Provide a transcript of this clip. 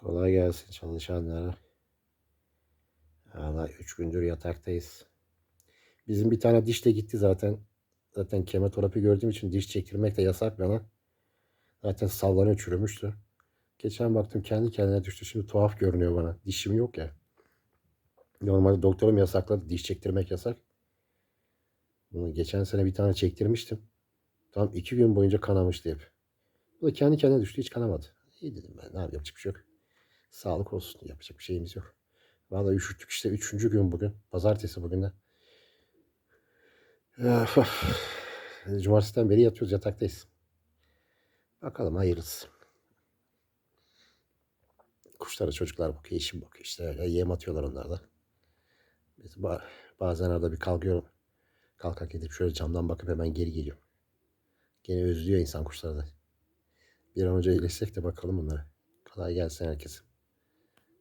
Kolay gelsin çalışanlara. Valla 3 gündür yataktayız. Bizim bir tane diş de gitti zaten. Zaten kemoterapi gördüğüm için diş çektirmek de yasak bana. Zaten sallanıyor çürümüştü. Geçen baktım kendi kendine düştü. Şimdi tuhaf görünüyor bana. Dişim yok ya. Normalde doktorum yasakladı. Diş çektirmek yasak. Bunu geçen sene bir tane çektirmiştim. Tam iki gün boyunca kanamıştı hep. Bu da kendi kendine düştü. Hiç kanamadı. İyi dedim ben. Ne yapacak bir şey yok. Sağlık olsun. Yapacak bir şeyimiz yok. Vallahi üşüttük işte. Üçüncü gün bugün. Pazartesi bugün de. Öf, öf. Cumartesiden beri yatıyoruz. Yataktayız. Bakalım hayırlısı. Kuşlara çocuklar bakıyor. Eşim bakıyor. İşte öyle yem atıyorlar onlar da. Biz ba- bazen arada bir kalkıyorum. Kalkak gidip şöyle camdan bakıp hemen geri geliyorum. Gene özlüyor insan kuşları da. Bir an önce iyileşsek de bakalım bunlara. Kolay gelsin herkese.